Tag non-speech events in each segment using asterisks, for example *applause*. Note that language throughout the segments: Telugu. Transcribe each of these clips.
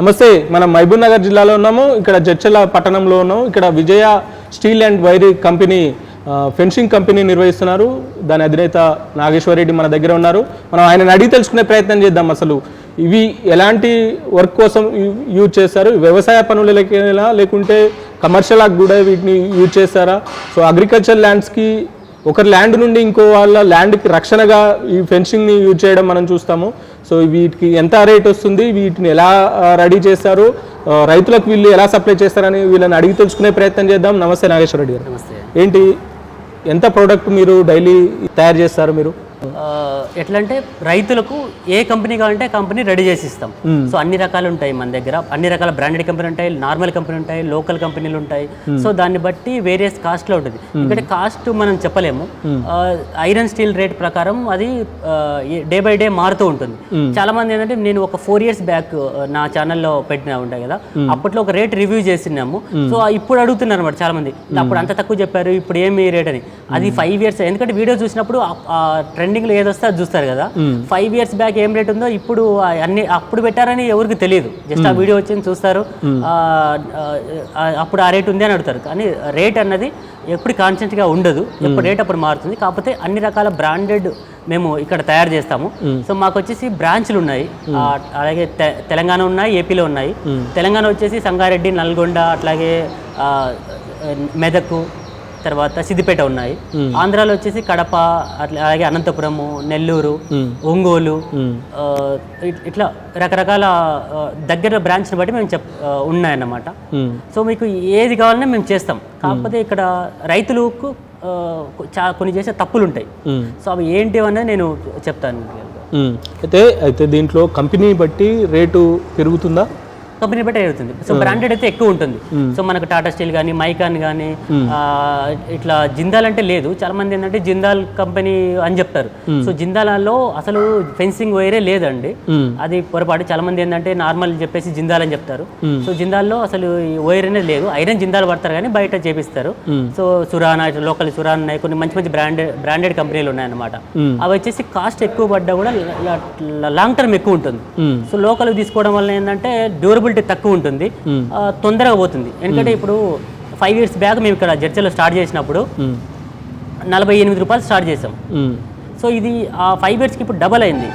నమస్తే మనం మహబూబ్ నగర్ జిల్లాలో ఉన్నాము. ఇక్కడ జడ్చల పట్టణంలో ఉన్నాము. ఇక్కడ Vijaya steel and wire company fencing company నిర్వహిస్తున్నారు. దాని అధినేత నాగేశ్వరరెడ్డి మన దగ్గర ఉన్నారు. మనం ఆయనని అడిగి తెలుసుకునే ప్రయత్నం చేద్దాం అసలు. ఇవి ఎలాంటి వర్క్ కోసం యూజ్ చేస్తారు? వ్యవసాయ పనులకేనా లేకుంటే కమర్షియల్ కూడా వీటిని యూజ్ చేస్తారా? సో అగ్రికల్చర్ ల్యాండ్స్కి ఒకరి ల్యాండ్ నుండి ఇంకో వాళ్ళ ల్యాండ్కి రక్షణగా ఈ ఫెన్సింగ్ని యూజ్ చేయడం మనం చూస్తాము. సో వీటికి ఎంత రేట్ వస్తుంది వీటిని ఎలా రెడీ చేస్తారు రైతులకు వీళ్ళు ఎలా సప్లై చేస్తారని వీళ్ళని అడిగి తెలుసుకునే ప్రయత్నం చేద్దాం. నమస్తే నాగేశ్వర రెడ్డి గారు. నమస్తే. ఏంటి ఎంత ప్రోడక్ట్ మీరు డైలీ తయారు చేస్తారు మీరు? ఎట్లా అంటే రైతులకు ఏ కంపెనీ కావాలంటే కంపెనీ రెడీ చేసి ఇస్తాం. సో అన్ని రకాలు ఉంటాయి మన దగ్గర. అన్ని రకాల బ్రాండెడ్ కంపెనీ ఉంటాయి నార్మల్ కంపెనీ ఉంటాయి లోకల్ కంపెనీలు ఉంటాయి. సో దాన్ని బట్టి వేరియస్ కాస్ట్లో ఉంటుంది. ఎందుకంటే కాస్ట్ మనం చెప్పలేము. ఐరన్ స్టీల్ రేట్ ప్రకారం అది డే బై డే మారుతూ ఉంటుంది. చాలా మంది ఏంటంటే నేను ఒక ఫోర్ ఇయర్స్ బ్యాక్ నా ఛానల్లో పెట్టిన ఉంటాయి కదా అప్పట్లో ఒక రేట్ రివ్యూ చేసినాము సో ఇప్పుడు అడుగుతున్నారు అనమాట చాలా మంది అప్పుడు అంత తక్కువ చెప్పారు ఇప్పుడు ఏమి రేట్ అని. అది ఫైవ్ ఇయర్స్ ఎందుకంటే వీడియో చూసినప్పుడు ట్రెండింగ్ లో ఏది వస్తే అది చూస్తారు కదా. ఫైవ్ ఇయర్స్ బ్యాక్ ఏం రేట్ ఉందో ఇప్పుడు అన్ని అప్పుడు పెట్టారని ఎవరికి తెలియదు. జస్ట్ ఆ వీడియో వచ్చింది చూస్తారు. అప్పుడు ఆ రేట్ ఉంది అని అడుగుతారు. కానీ రేట్ అన్నది ఎప్పుడు కాన్స్టెంట్గా ఉండదు. ఎప్పుడు రేట్ అప్పుడు మారుతుంది. కాకపోతే అన్ని రకాల బ్రాండెడ్ మేము ఇక్కడ తయారు చేస్తాము. సో మాకు వచ్చేసి బ్రాంచ్లు ఉన్నాయి. అలాగే తెలంగాణ ఉన్నాయి ఏపీలో ఉన్నాయి. తెలంగాణ వచ్చేసి సంగారెడ్డి నల్గొండ అట్లాగే మెదక్ తర్వాత సిద్దిపేట ఉన్నాయి. ఆంధ్రాలో వచ్చేసి కడప అట్లా అలాగే అనంతపురము నెల్లూరు ఒంగోలు ఇట్లా రకరకాల దగ్గర బ్రాంచ్ని బట్టి మేము చెప్ ఉన్నాయన్నమాట. సో మీకు ఏది కావాలన్నా మేము చేస్తాం. కాకపోతే ఇక్కడ రైతులకు కొన్ని చేసే తప్పులు ఉంటాయి సో అవి ఏంటి అనేది నేను చెప్తాను. అయితే అయితే దీంట్లో కంపెనీ బట్టి రేటు పెరుగుతుందా? కంపెనీ బట్టి అవుతుంది సో బ్రాండెడ్ అయితే ఎక్కువ ఉంటుంది. సో మనకు టాటా స్టీల్ కానీ మైకాన్ కానీ ఇట్లా జిందాల్ అంటే లేదు. చాలా మంది ఏంటంటే జిందాల్ కంపెనీ అని చెప్తారు. సో జిందాలలో అసలు ఫెన్సింగ్ వైరే లేదండి. అది పొరపాటు. చాలా మంది ఏంటంటే నార్మల్ చెప్పేసి జిందాల్ అని చెప్తారు. సో జిందాల్లో అసలు ఈ వైర్ అనేది లేదు. ఐరన్ జిందాల్ పడతారు కానీ బయట చేపిస్తారు. సో సురానా లోకల్ సురాన్ ఉన్నాయి. కొన్ని మంచి మంచి బ్రాండెడ్ బ్రాండెడ్ కంపెనీలు ఉన్నాయన్నమాట. అవి వచ్చేసి కాస్ట్ ఎక్కువ పడ్డా కూడా లాంగ్ టర్మ్ ఎక్కువ ఉంటుంది. సో లోకల్ తీసుకోవడం వల్ల ఏంటంటే డ్యూరబిలిటీ తక్కువ ఉంటుంది. తొందరగా పోతుంది. ఎందుకంటే ఇప్పుడు ఫైవ్ ఇయర్స్ బ్యాక్ మేము ఇక్కడ జడ్చలో స్టార్ట్ చేసినప్పుడు. నలభై ఎనిమిది రూపాయలు స్టార్ట్ చేసాం. సో ఇది ఆ ఫైవ్ ఇయర్స్కి ఇప్పుడు డబల్ అయింది.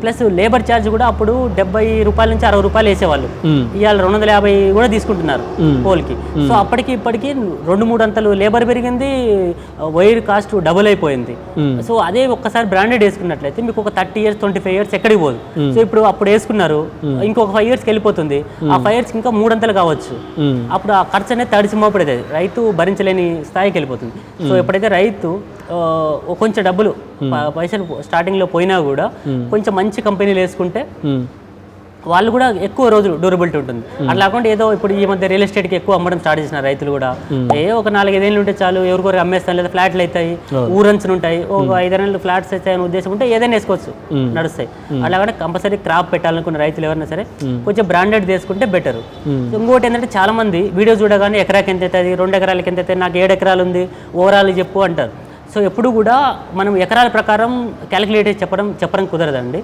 ప్లస్ లేబర్ ఛార్జ్ కూడా అప్పుడు డెబ్బై రూపాయల నుంచి అరవై రూపాయలు వేసేవాళ్ళు. ఇవాళ రెండు వందల యాభై కూడా తీసుకుంటున్నారు పోల్కి. సో అప్పటికి ఇప్పటికి రెండు మూడు అంతలు లేబర్ పెరిగింది వైర్ కాస్ట్ డబుల్ అయిపోయింది. సో అదే ఒక్కసారి బ్రాండెడ్ వేసుకున్నట్లయితే మీకు ఒక thirty years twenty five years ఎక్కడికి పోదు. సో ఇప్పుడు అప్పుడు వేసుకున్నారు ఇంకొక ఫైవ్ ఇయర్స్కి వెళ్ళిపోతుంది. ఆ ఫైవ్ ఇయర్స్కి ఇంకా మూడంతలు కావచ్చు. అప్పుడు ఆ ఖర్చు అనేది తడిసి మోపడేది రైతు భరించలేని స్థాయికి వెళ్ళిపోతుంది. సో ఎప్పుడైతే రైతు కొంచెం డబ్బులు పైసలు స్టార్టింగ్లో పోయినా కూడా కొంచెం మంచి కంపెనీలు వేసుకుంటే. వాళ్ళు కూడా ఎక్కువ రోజులు డ్యూరబిలిటీ ఉంటుంది. అట్లా కాకుండా ఏదో ఇప్పుడు ఈ మధ్య రియల్ ఎస్టేట్కి ఎక్కువ అమ్మడం స్టార్ట్ చేసిన రైతులు కూడా ఏ ఒక నాలుగైదేళ్ళు ఉంటే చాలు ఎవరికొరకు అమ్మేస్తాను లేదా ఫ్లాట్లు అవుతాయి ఊరన్స్లు ఉంటాయి ఒక ఐదారేళ్ళు ఫ్లాట్స్ అవుతాయి అనే ఉద్దేశం ఉంటే ఏదైనా వేసుకోవచ్చు నడుస్తాయి. అలాగే కంపల్సరీ క్రాప్ పెట్టాలనుకున్న రైతులు ఎవరైనా సరే కొంచెం బ్రాండెడ్ తీసుకుంటే బెటర్ ఇంకోటి ఏంటంటే చాలా మంది వీడియో చూడగానే ఎకరాకి ఎంత అవుతుంది రెండు ఎకరాలకి ఎంత అవుతుంది నాకు ఏడు ఎకరాలు ఉంది ఓవరాల్ చెప్పు అంటారు. సో ఎప్పుడు కూడా మనం ఎకరాల ప్రకారం క్యాలిక్యులేట్ చెప్పడం చెప్పడం కుదరదండి.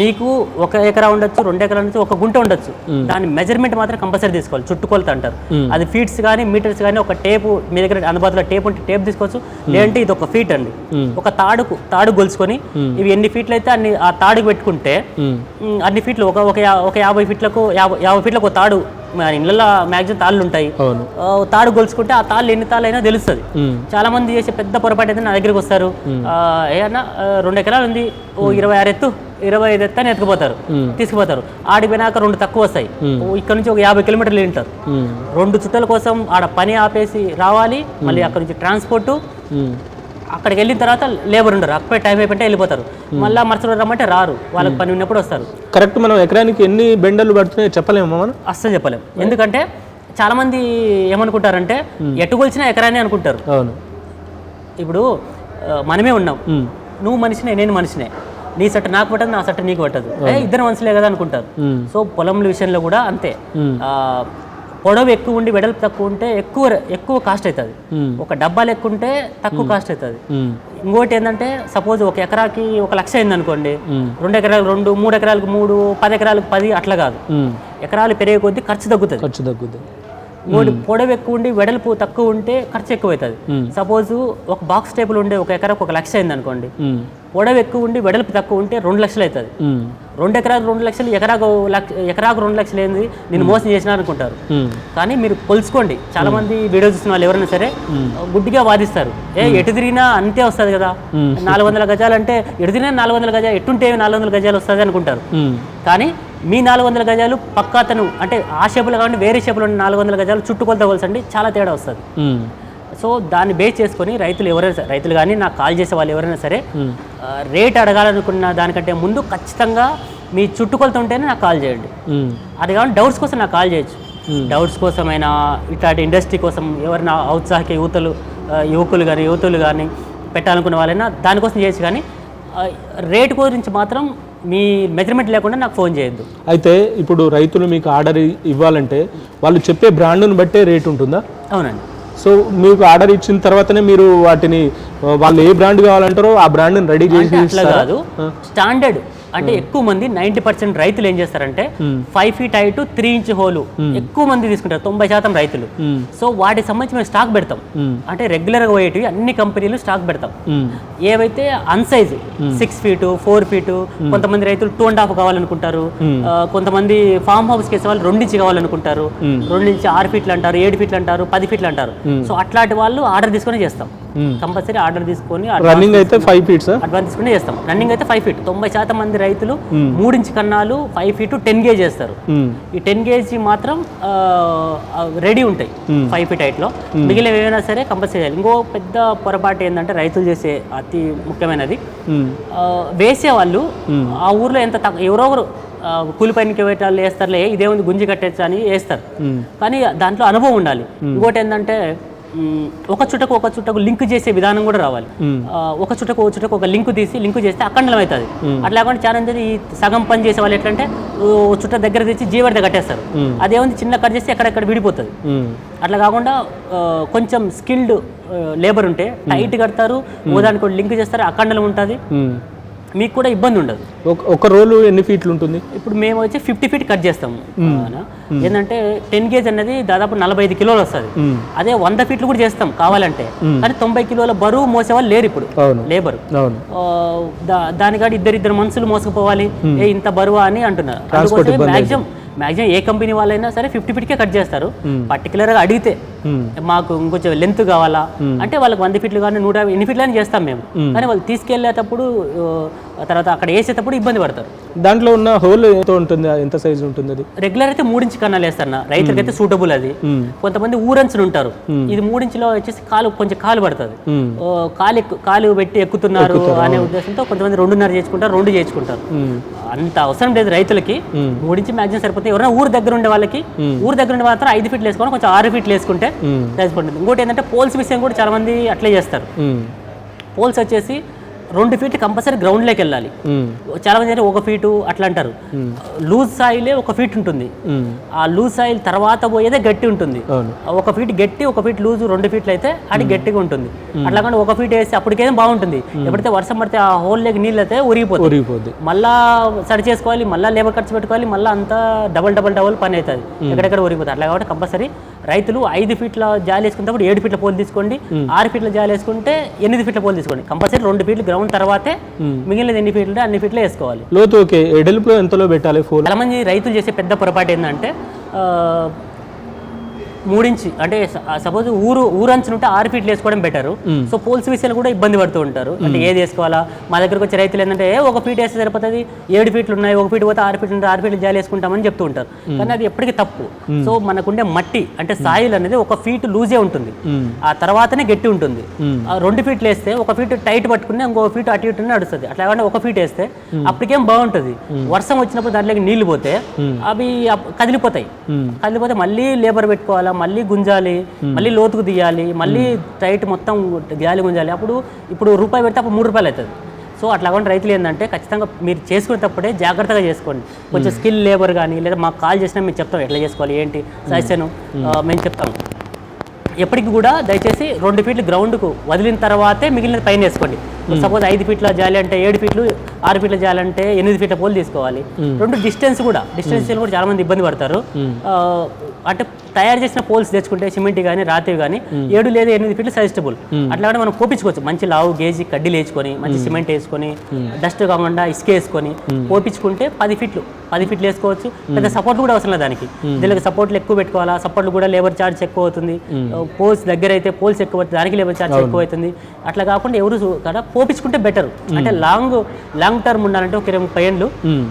నీకు ఒక ఎకరా ఉండొచ్చు రెండు ఎకరాల నుంచి ఒక గుంట ఉండొచ్చు. దాని మెజర్మెంట్ మాత్రం కంపల్సరీ తీసుకోవాలి. చుట్టుకొలత అంటారు. అది ఫీట్స్ కానీ మీటర్స్ కానీ ఒక టేపు మీ దగ్గర అందుబాటులో టేప్ ఉంటే టేప్ తీసుకోవచ్చు. లేదంటే ఇది ఒక ఫీట్ అండి. ఒక తాడుకు తాడు గొలుసుకొని ఇవి ఎన్ని ఫీట్లు అయితే అన్ని ఆ తాడుకు పెట్టుకుంటే అన్ని ఫీట్లు ఒక ఒక యాభై ఫీట్లకు యాభై యాభై ఫీట్లకు ఒక తాడు మన ఇళ్ళల్లో మ్యాక్సిమం తాళ్ళు ఉంటాయి. తాడు గొలుసుకుంటే ఆ తాళ్ళు ఎన్ని తాళ్ళు అయినా తెలుస్తుంది. చాలా మంది చేసే పెద్ద పొరపాటు అయితే నా దగ్గరికి వస్తారు. ఆ, ఏ అన్న ఆ, రెండు ఎకరాలు ఉంది. ఓ ఇరవై ఆరు ఎత్తు ఇరవై ఐదు ఎత్తు అని ఎత్తుకుపోతారు. తీసుకుపోతారు. ఆడికి పోయినాక రెండు తక్కువ వస్తాయి. ఇక్కడ నుంచి ఒక యాభై కిలోమీటర్లు మ్మ్. రెండు చుట్టల కోసం ఆడ పని ఆపేసి రావాలి. మళ్ళీ అక్కడ నుంచి ట్రాన్స్పోర్టు. అక్కడికి వెళ్ళిన తర్వాత లేబర్ ఉండరు. అప్పుడే టైం అయిపోతే వెళ్ళిపోతారు. మళ్ళీ మరుసటి రమ్మంటే రారు. వాళ్ళకి పని ఉన్నప్పుడు వస్తారు. కరెక్ట్ మనం ఎకరానికి ఎన్ని బెండలు పడుతున్నాయో చెప్పలేమా మనం? అస్సలు చెప్పలేం. ఎందుకంటే చాలా మంది ఏమనుకుంటారంటే ఎటు కొలిచినా ఎకరానే అనుకుంటారు. అవును. ఇప్పుడు మనమే ఉన్నాం. నువ్వు మనిషినే నేను మనిషినే. నీ సట్ట నాకు పట్టదు నా సట్ట నీకు పట్టదు. ఇద్దరు మనుషులే కదా అనుకుంటారు. సో పొలంల విషయంలో కూడా అంతే. పొడవు ఎక్కువ ఉండి వెడల్పు తక్కువ ఉంటే ఎక్కువ ఎక్కువ కాస్ట్ అవుతుంది. ఒక డబ్బా లెక్క ఉంటే తక్కువ కాస్ట్ అవుతుంది. ఇంకోటి ఏంటంటే సపోజ్ ఒక ఎకరాకి ఒక లక్ష అయింది అనుకోండి. రెండు ఎకరాలు రెండు మూడు ఎకరాలకు మూడు పది ఎకరాలకు పది అట్లా కాదు. ఎకరాలు పెరిగే కొద్దీ ఖర్చు తగ్గుతుంది ఖర్చు తగ్గుద్ది ఇంకోటి పొడవు ఎక్కువ ఉండి వెడల్పు తక్కువ ఉంటే ఖర్చు ఎక్కువ అవుతుంది. సపోజ్ ఒక బాక్స్ టేబుల్ ఉండే ఒక ఎకరాకు ఒక లక్ష అయింది అనుకోండి. పొడవు ఎక్కువ ఉండి వెడల్పు తక్కువ ఉంటే రెండు లక్షలు అవుతుంది. రెండు ఎకరాకు రెండు లక్షలు ఎకరాకు లక్ష ఎకరాకు రెండు లక్షలు ఏంది? నేను మోసం చేసిన అనుకుంటారు. కానీ మీరు కొలుసుకోండి చాలా మంది వీడియో చూసిన వాళ్ళు ఎవరైనా సరే గుడ్డిగా వాదిస్తారు. ఏ ఎటు తిరిగినా అంతే వస్తుంది కదా. నాలుగు వందల గజాలు అంటే ఎటు తిరిగినా నాలుగు వందల గజాలు ఎట్టుంటే నాలుగు వందల గజాలు వస్తుంది అనుకుంటారు. కానీ మీ నాలుగు వందల గజాలు పక్కా అతను అంటే ఆ షేపులో కాకుండా వేరే షేపులో నాలుగు వందల గజాలు చుట్టుకొలత కొలసండి చాలా తేడా వస్తుంది. సో దాన్ని బేస్ చేసుకొని రైతులు ఎవరైనా సరే రైతులు కానీ నాకు కాల్ చేసే వాళ్ళు ఎవరైనా సరే రేట్ అడగాలనుకున్న దానికంటే ముందు ఖచ్చితంగా మీ చుట్టుకొలత ఉంటేనే నాకు కాల్ చేయండి. అది కావాలి డౌట్స్ కోసం నాకు కాల్ చేయొచ్చు. డౌట్స్ కోసమైనా ఇట్లాంటి ఇండస్ట్రీ కోసం ఎవరైనా ఔత్సాహిక యువతలు యువకులు కానీ యువతులు కానీ పెట్టాలనుకున్న వాళ్ళైనా దానికోసం చేయొచ్చు కానీ రేట్ గురించి మాత్రం మీ మెజర్మెంట్ లేకుండా నాకు ఫోన్ చేయొద్దు. అయితే ఇప్పుడు రైతులు మీకు ఆర్డర్ ఇవ్వాలంటే వాళ్ళు చెప్పే బ్రాండ్ను బట్టే రేట్ ఉంటుందా? అవునండి. సో మీకు ఆర్డర్ ఇచ్చిన తర్వాతనే మీరు వాటిని వాళ్ళు ఏ బ్రాండ్ కావాలంటారో ఆ బ్రాండ్ని రెడీ చేసి? కాదు స్టాండర్డ్ అంటే ఎక్కువ మంది నైంటీ పర్సెంట్ రైతులు ఏం చేస్తారంటే five feet height three inch hole ఎక్కువ మంది తీసుకుంటారు తొంభై శాతం రైతులు. సో వాటికి సంబంధించి మేము స్టాక్ పెడతాం. మ్మ్. అంటే రెగ్యులర్గా పోయేటివి అన్ని కంపెనీలు స్టాక్ పెడతాం. ఏవైతే అన్సైజ్ సిక్స్ ఫీటు ఫోర్ ఫీటు కొంతమంది రైతులు టూ అండ్ హాఫ్ కావాలనుకుంటారు. కొంతమంది ఫామ్ హౌస్ కేసే వాళ్ళు రెండించి కావాలనుకుంటారు. రెండు నుంచి ఆరు ఫీట్లు అంటారు ఏడు ఫీట్లు అంటారు పది ఫీట్లు అంటారు. సో అట్లాంటి వాళ్ళు ఆర్డర్ తీసుకొని చేస్తాం. కంపల్సరీ ఆర్డర్ తీసుకొని రన్నింగ్ అయితే ఫైవ్ ఫీట్స్ అడ్వాన్స్ తీసుకుని చేస్తాం. రన్నింగ్ అయితే ఫైవ్ ఫీట్ తొంభై శాతం మంది రైతులు మూడించి కన్నాలు ఫైవ్ ఫీట్ టెన్ గేజ్ చేస్తారు. ఈ టెన్ కేజీ మాత్రం రెడీ ఉంటాయి ఫైవ్ ఫీట్ హైట్లో మిగిలిన ఏమైనా సరే కంపల్సరీ చేయాలి. ఇంకో పెద్ద పొరపాటు ఏంటంటే రైతులు చేసే అతి ముఖ్యమైనది. వేసే వాళ్ళు ఆ ఊర్లో ఎంత ఎవరో ఒకరు కూలి పనికి పెట్టాలి వేస్తారులే ఇదేముంది గుంజి కట్టచ్చు అని వేస్తారు. కానీ దాంట్లో అనుభవం ఉండాలి. ఇంకోటి ఏంటంటే ఒక చుట్టకు ఒక చుట్టకు లింక్ చేసే విధానం కూడా రావాలి. ఒక చుట్టకు ఒక చుట్టకు ఒక లింక్ తీసి లింక్ చేస్తే అఖండలం అవుతుంది అట్లా కాకుండా చాలా మంది ఈ సగం పని చేసే వాళ్ళు ఎట్లంటే ఓ చుట్ట దగ్గర తెచ్చి జీవడిద కట్టేస్తారు. అదేముంది చిన్న కట్ చేస్తే ఎక్కడెక్కడ విడిపోతుంది. అట్లా కాకుండా కొంచెం స్కిల్డ్ లేబర్ ఉంటే టైట్ కడతారు ఓ దానికి ఒకటి లింక్ చేస్తారు అఖండలం ఉంటుంది. మీకు కూడా ఇబ్బంది ఉండదు. ఒక రోలు ఎన్ని ఫీట్లు ఉంటుంది? ఇప్పుడు మేము వచ్చి ఫిఫ్టీ ఫీట్ కట్ చేస్తాము? ఏంటంటే టెన్ కేజ్ అనేది దాదాపు నలభై ఐదు కిలోలు వస్తుంది. అదే వంద ఫీట్లు కూడా చేస్తాం కావాలంటే. కానీ తొంభై కిలోల బరువు మోసేవాళ్ళు లేరు ఇప్పుడు. లేబర్. దానికాడ ఇద్దరు ఇద్దరు మనుషులు మోసుకుపోవాలి ఏ ఇంత బరువా అని అంటున్నారు. అందుకోసమే మ్యాక్సిమం మ్యాక్సిమం ఏ కంపెనీ వాళ్ళైనా సరే ఫిఫ్టీ ఫీట్కే కట్ చేస్తారు. పర్టికులర్గా అడిగితే. మాకు ఇంకొంచెం లెంత్ కావాలా? అంటే వాళ్ళకి వంద ఫీట్లు కానీ నూట యాభై ఎన్ని ఫీట్లు అని చేస్తాం మేము. కానీ వాళ్ళు తీసుకెళ్ళేటప్పుడు తర్వాత అక్కడ వేసేటప్పుడు ఇబ్బంది పడతారు. దాంట్లో ఉన్న హోల్ ఎంత ఉంటుంది ఎంత సైజు ఉంటుంది అది? రెగ్యులర్ అయితే మూడించి కన్నాలు వేస్తారన్న రైతులకైతే సూటబుల్ అది. కొంతమంది ఊరంచులు ఉంటారు. ఇది మూడించిలో వచ్చేసి కాలు కొంచెం కాలు పడుతుంది. కాలు కాలు పెట్టి ఎక్కుతున్నారు అనే ఉద్దేశంతో కొంతమంది రెండున్నర చేసుకుంటారు రెండు చేసుకుంటారు. అంత అవసరం లేదు రైతులకి. మూడించి మ్యాక్సిమం సరిపోతే ఎవరైనా ఊరు దగ్గర ఉండే వాళ్ళకి ఊరు దగ్గర ఉండే మాత్రం ఐదు ఫీట్లు వేసుకోవాలి కొంచెం ఆరు ఫీట్లు వేసుకుంటే సరిపోతుంది ఇంకోటి ఏంటంటే పోల్స్ విషయం కూడా చాలా మంది అట్లే చేస్తారు. పోల్స్ వచ్చేసి రెండు ఫీట్ కంపల్సరీ గ్రౌండ్లోకి వెళ్ళాలి. చాలా మంది ఒక ఫీటు అట్లా అంటారు. లూజ్ సాయిలే ఒక ఫీట్ ఉంటుంది. ఆ లూజ్ సాయిల్ తర్వాత పోయేదే గట్టి ఉంటుంది. ఒక ఫీట్ గట్టి ఒక ఫీట్ లూజ్ రెండు ఫీట్లు అయితే అది గట్టిగా ఉంటుంది. అట్లా కానీ ఒక ఫీట్ వేసి అప్పటికేం బాగుంటుంది. ఎప్పుడైతే వర్షం పడితే ఆ హోల్ లేక నీళ్ళు అయితే ఉరిగిపోతుంది మళ్ళా సరి చేసుకోవాలి మళ్ళీ లేబర్ ఖర్చు పెట్టుకోవాలి మళ్ళీ అంతా డబల్ డబల్ డబల్ పని అవుతుంది. ఎక్కడెక్కడ ఉరిగిపోతుంది అట్లా కాబట్టి కంపల్సరీ రైతులు ఐదు ఫీట్ల జాలి వేసుకున్నప్పుడు ఏడు ఫీట్ల పోలు తీసుకోండి ఆరు ఫీట్ల జాలి వేసుకుంటే ఎనిమిది ఫీట్ల పోలు తీసుకోండి. కంపల్సరీ రెండు ఫీట్లు గ్రౌండ్ తర్వాతే మిగిలిన ఎన్ని ఫీట్లు అన్ని ఫీట్లు వేసుకోవాలి. లోతు ఓకే ఎడల్పులో ఎంతలో పెట్టాలి? ఫోల్ చాలా మంది రైతులు చేసే పెద్ద పొరపాటు ఏంటంటే మూడించి అంటే సపోజ్ ఊరు ఊరంచున ఉంటే ఆరు ఫీట్లు వేసుకోవడం బెటర్. సో పోల్స్ విషయాలు కూడా ఇబ్బంది పడుతూ ఉంటారు. అంటే ఏది వేసుకోవాలా? మా దగ్గరకు వచ్చే రైతులు ఏంటంటే "ఏ, ఒక ఫీట్ వేస్తే సరిపోతుంది. ఏడు ఫీట్లు ఉన్నాయి ఒక ఫీట్ పోతే ఆరు ఫీట్లు ఉంటాయి ఆరు ఫీట్లు జాలి వేసుకుంటామని చెప్తూ ఉంటారు. కానీ అది ఎప్పటికీ తప్పు. సో మనకుండే మట్టి అంటే సాయిల్ అనేది ఒక ఫీట్ లూజే ఉంటుంది. ఆ తర్వాతనే గట్టి ఉంటుంది. ఆ రెండు ఫీట్లు వేస్తే ఒక ఫీట్ టైట్ పట్టుకుని ఇంకో ఫీట్ అటు ఇటు నడుస్తుంది. అట్లా కాకుండా ఒక ఫీట్ వేస్తే అప్పటికేం బాగుంటుంది. వర్షం వచ్చినప్పుడు దాంట్లోకి నీళ్ళు పోతే అవి కదిలిపోతాయి. కదిలిపోతే మళ్ళీ లేబర్ పెట్టుకోవాలా? మళ్ళీ గుంజాలి మళ్ళీ లోతుకు తీయాలి మళ్ళీ టైట్ మొత్తం గాలి గుంజాలి. అప్పుడు ఇప్పుడు రూపాయి పెడితే అప్పుడు మూడు రూపాయలు అవుతుంది. సో అట్లా కాకుండా రైతులు ఏంటంటే ఖచ్చితంగా మీరు చేసుకునేటప్పుడే జాగ్రత్తగా చేసుకోండి. కొంచెం స్కిల్ లేబర్ కానీ లేదా మాకు కాల్ చేసినా మేము చెప్తాం ఎట్లా చేసుకోవాలి ఏంటి సజెషన్ మేము. చెప్తాం. ఎప్పటికి కూడా దయచేసి రెండు ఫీట్లు గ్రౌండ్కు వదిలిన తర్వాతే మిగిలిన పైన వేసుకోండి. సపోజ్ ఐదు ఫీట్ల జాలి అంటే ఏడు ఫీట్లు ఆరు ఫీట్ల జాలి అంటే ఎనిమిది ఫీట్ల పోల్ తీసుకోవాలి. రెండు డిస్టెన్స్ కూడా డిస్టెన్స్ కూడా చాలా మంది ఇబ్బంది పడతారు. అంటే తయారు చేసిన పోల్స్ తెచ్చుకుంటే సిమెంట్ కానీ రాతి కానీ ఏడు లేదా ఎనిమిది ఫీట్లు సజెస్టబుల్. అట్లా కూడా మనం కోపించుకోవచ్చు. మంచి లావు గేజీ కడ్డీలు వేసుకొని మంచి సిమెంట్ వేసుకొని డస్ట్ కాకుండా ఇసుక వేసుకొని కోపించుకుంటే పది ఫీట్లు పది ఫీట్లు వేసుకోవచ్చు. పెద్ద సపోర్ట్ కూడా అవసరం లేదు దానికి. దీనికి సపోర్ట్లు ఎక్కువ పెట్టుకోవాలా? సపోర్ట్లు కూడా లేబర్ ఛార్జ్ ఎక్కువ అవుతుంది. పోల్స్ దగ్గర అయితే పోల్స్ ఎక్కువ దానికి లేబర్ ఛార్జ్ ఎక్కువ అవుతుంది. అట్లా కాకుండా ఎవరు కదా పోపించుకుంటే బెటర్. అంటే లాంగ్ లాంగ్ టర్మ్ ఉండాలంటే ఒక ఇరవై ముప్పై ఏళ్ళు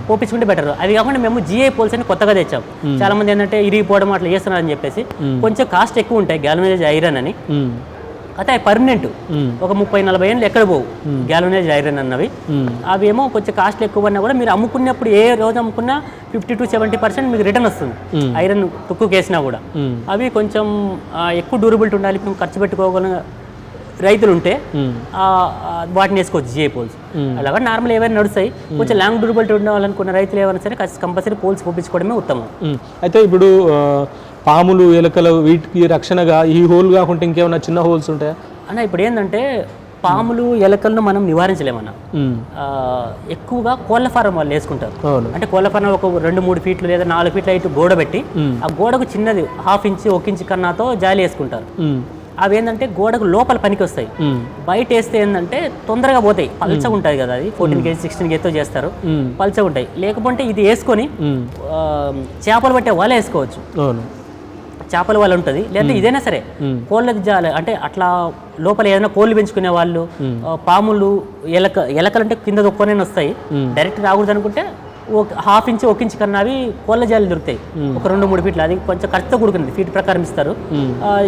పోపించుకుంటే బెటర్. అది కాకుండా మేము జిఐ పోల్స్ అని కొత్తగా తెచ్చాం. చాలా మంది ఏంటంటే ఇరిగిపోవడం అట్లా చేస్తున్నారని చెప్పేసి కొంచెం కాస్ట్ ఎక్కువ ఉంటాయి గ్యాలనైజ్ ఐరన్ అని. అయితే అవి పర్మనెంట్. ఒక ముప్పై నలభై ఏళ్ళు ఎక్కడ పోవు గ్యాలనైజ్ ఐరన్ అన్నవి. అవి ఏమో కొంచెం కాస్ట్ ఎక్కువ ఉన్నా కూడా మీరు అమ్ముకున్నప్పుడు ఏ రోజు అమ్ముకున్నా ఫిఫ్టీ టు సెవెంటీ పర్సెంట్ మీకు రిటర్న్ వస్తుంది. ఐరన్ తుక్కు కేసినా కూడా అవి కొంచెం ఎక్కువ డ్యూరబిలిటీ ఉండాలి. మేము ఖర్చు పెట్టుకోగల రైతులు ఉంటే వాటిని వేసుకోవచ్చు జిఐ పోల్స్ అలాగా నార్మల్ ఏవైనా నడుస్తాయి కొంచెం లాంగ్ డ్యూరబిలిటీ ఉండాలనుకున్న రైతులు ఏమైనా సరే కంపల్సరీ పోల్స్ పంపించుకోవడమే ఉత్తమం. అయితే ఇప్పుడు పాములు ఎలుకలు వీటికి రక్షణగా ఈ హోల్ కాకుండా ఇంకేమైనా చిన్న హోల్స్ ఉంటాయా? అన్న ఇప్పుడు ఏంటంటే పాములు ఎలకలను మనం నివారించలేమన్నా ఎక్కువగా కోళ్ళ ఫారం వాళ్ళు వేసుకుంటారు. అంటే కోళ్ళ ఫారం ఒక రెండు మూడు ఫీట్లు లేదా నాలుగు ఫీట్ల హైట్ గోడ పెట్టి ఆ గోడకు చిన్నది హాఫ్ ఇంచ్ ఒక ఇంచ్ కన్నాతో జాలి వేసుకుంటారు. అవి ఏంటంటే గోడకు లోపల పనికి వస్తాయి. బయట వేస్తే ఏంటంటే తొందరగా పోతాయి. పల్చగా ఉంటుంది కదా అది ఫోర్టీన్ కేజీ సిక్స్టీన్ కేజీతో చేస్తారు. పల్చగా ఉంటాయి. లేకపోతే ఇది వేసుకొని చేపలు పట్టే వల వేసుకోవచ్చు. చేపల వల్ల ఉంటుంది. లేదంటే ఇదైనా సరే కోళ్ళది జాల అంటే అట్లా లోపల ఏదైనా కోళ్ళు పెంచుకునే వాళ్ళు పాములు ఎలక ఎలకలు అంటే కింద దొక్కొనే వస్తాయి డైరెక్ట్ రాకూడదు అనుకుంటే ఒక హాఫ్ ఇంచ్ ఒక ఇంచ్ కన్నా అవి కోళ్ళ జాలు దొరుకుతాయి. ఒక రెండు మూడు ఫీట్లు. అది కొంచెం ఖర్చుతో కూడుకుంది ఫీట్ ప్రకారం ఇస్తారు.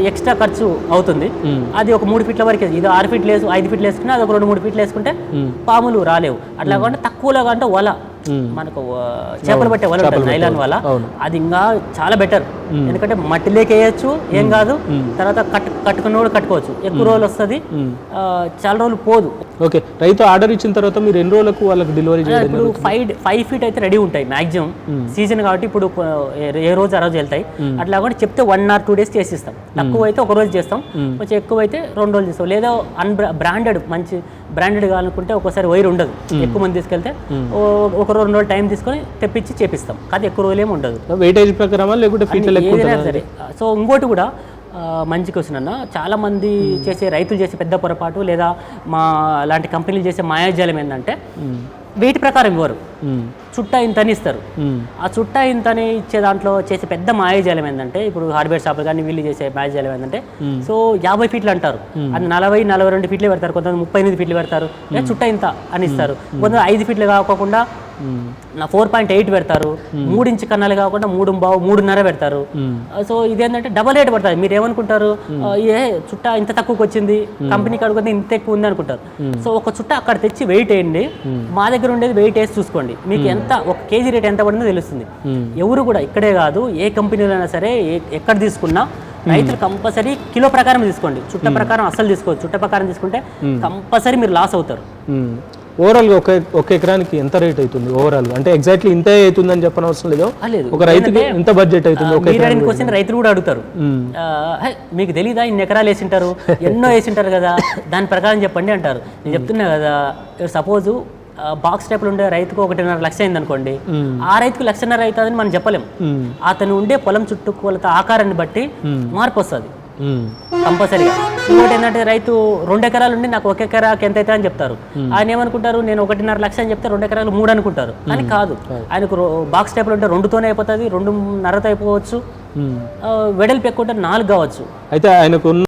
ఎక్స్ట్రా ఖర్చు అవుతుంది. అది ఒక మూడు ఫీట్ల వరకు. ఇది ఆరు ఫీట్లు వేసు ఐదు ఫీట్లు వేసుకుని అది ఒక రెండు మూడు ఫీట్లు వేసుకుంటే పాములు రాలేవు. అట్లా కాకుండా తక్కువలో అంటే వల. మనకు చేపలు పట్టే వల నైలాన్ వల. అది ఇంకా చాలా బెటర్ ఎందుకంటే మట్టిలోకి వేయచ్చు ఏం కాదు. తర్వాత కట్ కట్టుకున్న కూడా కట్టుకోవచ్చు. ఎక్కువ రోజులు వస్తుంది. చాలా రోజులు పోదు. ఓకే రైతు ఆర్డర్ ఇచ్చిన తర్వాత మీరు ఎన్ని రోజులకు వాళ్ళకి డెలివరీ చేయడం ఇప్పుడు ఫైవ్ ఫైవ్ ఫీట్ అయితే రెడీ ఉంటాయి మాక్సిమం సీజన్ కాబట్టి ఇప్పుడు ఏ- రోజు ఆ రోజు వెళ్తాయి. అట్లా కూడా చెప్తే వన్ ఆర్ టూ డేస్ చేసిస్తాం తక్కువ అయితే ఒక రోజు చేస్తాం. కొంచెం ఎక్కువ అయితే రెండు రోజులు చేస్తాం. లేదా అన్ బ్రాండెడ్ మంచి బ్రాండెడ్ కావాలనుకుంటే ఒకసారి వైర్ ఉండదు. ఎక్కువ మంది తీసుకెళ్తే ఒక రెండు రోజులు టైం తీసుకొని తెప్పించి చేపిస్తాం. కాదు ఎక్కువ రోజులు ఏమి ఉండదు. వెయిటేజ్ ప్రకారమా లేకుంటే సరే. సో ఇంకోటి కూడా మంచి క్వశ్చన్ అన్న చాలా మంది చేసే రైతులు చేసే పెద్ద పొరపాటు లేదా మా లాంటి కంపెనీలు చేసే మాయాజాలం ఏంటంటే వెయిట్ ప్రకారం ఇవ్వరు. చుట్టా ఇంత అని ఇస్తారు. ఆ చుట్టా ఇంత అని ఇచ్చే దాంట్లో చేసే పెద్ద మాయాజాలం ఏంటంటే ఇప్పుడు హార్డ్వేర్ షాపులు కానీ వీళ్ళు చేసే మాయాజాలం ఏంటంటే సో యాభై ఫీట్లు అంటారు. అది నలభై నలభై రెండు ఫీట్లు పెడతారు కొంతమంది ముప్పై ఎనిమిది ఫీట్లు పెడతారు. చుట్టా ఇంత అని ఇస్తారు. కొంతమంది ఐదు ఫీట్లు కాకోకుండా నా ఫోర్ పాయింట్ ఎయిట్ పెడతారు. మూడు ఇంచు కన్నాలు కాకుండా మూడు బావు మూడున్నర పెడతారు. సో ఇదేంటంటే డబల్ రేట్ పడుతుంది మీరు ఏమనుకుంటారు? ఏ చుట్టా ఇంత తక్కువకి వచ్చింది? కంపెనీకి అడుగుతుంది ఇంత ఎక్కువ ఉంది అనుకుంటారు. సో ఒక చుట్టా అక్కడ తెచ్చి వెయిట్ వేయండి. మా దగ్గర ఉండేది వెయిట్ వేసి చూసుకోండి. మీకు ఎంత ఒక కేజీ రేట్ ఎంత పడిందో తెలుస్తుంది. ఎవరు కూడా ఇక్కడే కాదు ఏ కంపెనీలో అయినా సరే ఎక్కడ తీసుకున్నా రైతులు కంపల్సరీ కిలో ప్రకారం తీసుకోండి. చుట్ట ప్రకారం అస్సలు తీసుకోవచ్చు చుట్ట ప్రకారం తీసుకుంటే కంపల్సరీ మీరు లాస్ అవుతారు. మ్మ్. ఓవరాల్గా ఒక ఒక ఎకరానికి ఎంత రేట్ అవుతుంది ఓవరాల్ అంటే ఎగ్జాక్ట్లీ ఇంతే అవుతుందని చెప్పని అవసరం లేదు. ఒక రైతుకి ఎంత బడ్జెట్ అవుతుంది ఒక రైతులు కూడా అడుగుతారు. మీకు తెలీదా ఇన్ని ఎకరాలు వేసింటారు? ఎన్నో *laughs* వేసింటారు కదా? దాని ప్రకారం చెప్పండి అంటారు. నేను చెప్తున్నా కదా సపోజు బాక్స్ టైప్లో ఉండే రైతుకు ఒకటిన్నర లక్ష అయింది అనుకోండి ఆ రైతుకు లక్షన్నర అవుతుందని మనం చెప్పలేం. అతను ఉండే పొలం చుట్టుకొలత ఆకారాన్ని బట్టి మార్పు వస్తుంది. కంపల్సరీగా. ఇంకోటి ఏంటంటే రైతు రెండు ఎకరాలు ఉండి నాకు ఒక ఎకరాకి ఎంత అవుతుంది అని చెప్తారు ఆయన ఏమనుకుంటారు? నేను ఒకటిన్నర లక్ష అని చెప్తే రెండు ఎకరాలు మూడు అనుకుంటారు. కానీ కాదు. ఆయనకు బాక్స్ టైప్లో ఉంటే రెండుతోనే అయిపోతుంది రెండున్నరతో అయిపోవచ్చు. వెడల్పు ఎక్కువ ఉంటే నాలుగు కావచ్చు. అయితే ఆయనకు